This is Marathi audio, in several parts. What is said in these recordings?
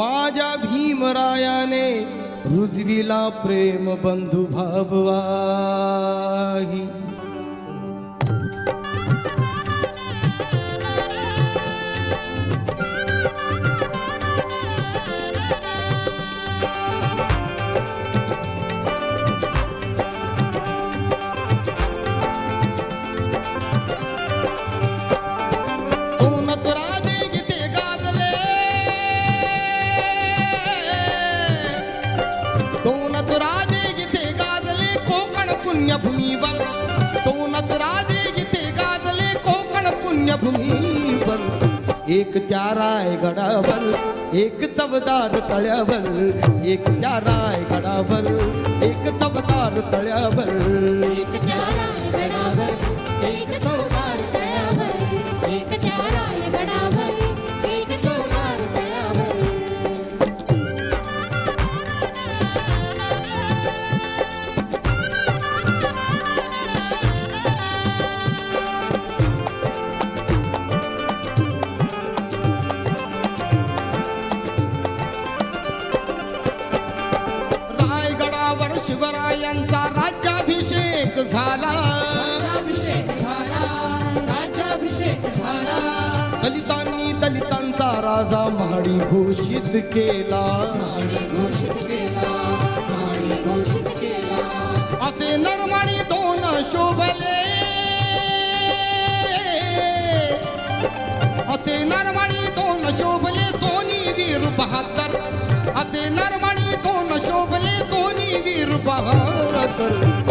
माझ्या भीमरायाने रुजविला प्रेम बंधू भाववाही. पुण्यभूमीवर दोनच राजे जिथे गाजले कोकण पुण्यभूमीवर एक त्या रायगडावर एक चवदार तळ्यावर एक त्या रायगडावर एक चवदार तळ्यावर. एक त्या रायगडावर एक चौदार शिवरायांचा राज्याभिषेक झाला. दलितांनी दलितांचा राजा महाडी घोषित केला. असे नरमाणी दोन शोभले. असे नरमाणी दोन शोभले दोन्ही वीर बहादर असे नरमाणी दोन्ही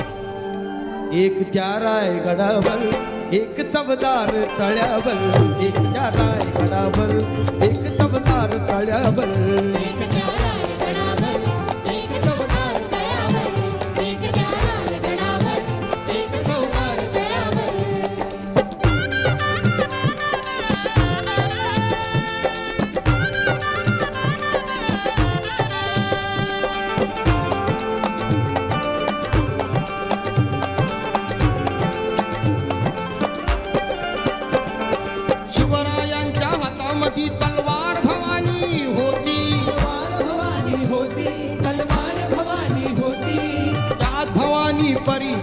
एक त्या रायगडावर एक तबदार तळ्यावर. एक त्या रायगडावर एक तबदार तळ्यावर.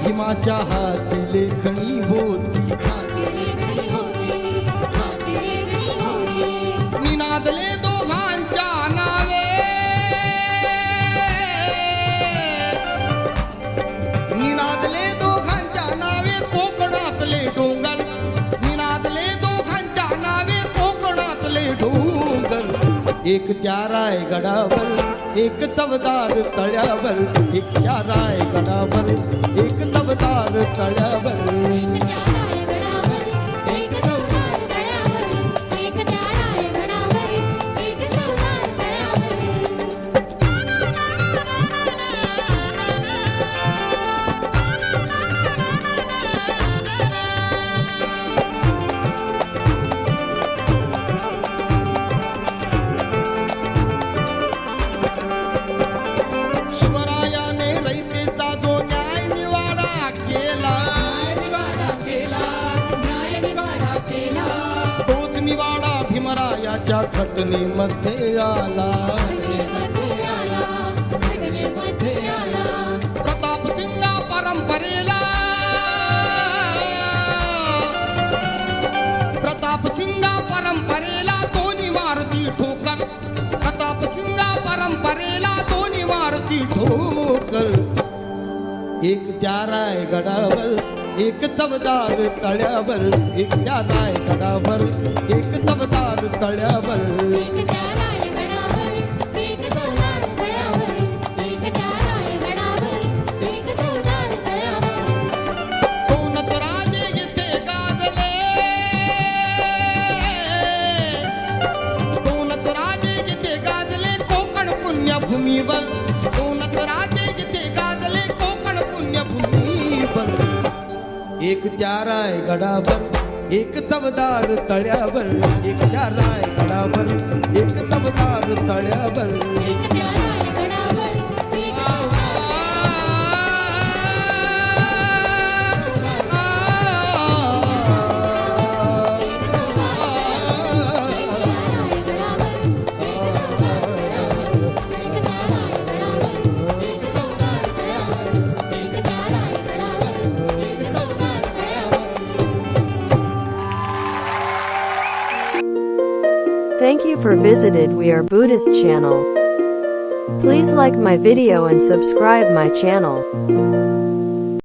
भीमाच्या हाती लेखणी होती. हाती लेखणी होती एक त्या रायगडावर एक चवदार तळ्यावर. एक त्या रायगडावर एक चवदार तळ्यावर. शिवरायाने रयतेचा जो न्याय निवाडा केला. निवाडा केला न्याय निवाडा केला तोच निवाडा भीमरायाच्या मध्ये घटनेमध्ये आला. प्रताप सिंगा परंपरेला एक त्या रायगडावर एक चवदार तळ्यावर एक त्या रायगडावर एक चवदार तळ्यावर एक त्याराय गडावर एक चौदार तळ्यावर एक त्याराय गडावर एक चौदार तळ्यावर दोनच राजे जिथे गाजले दोनच राजे जिथे गाजले भूमीवर एक चाराय गडावर एक चमदार तळ्यावर एक चाराय गडावर एक चमदार तळ्यावर. एक Thank you for visited We Are Buddhist channel. Please like my video and subscribe my channel.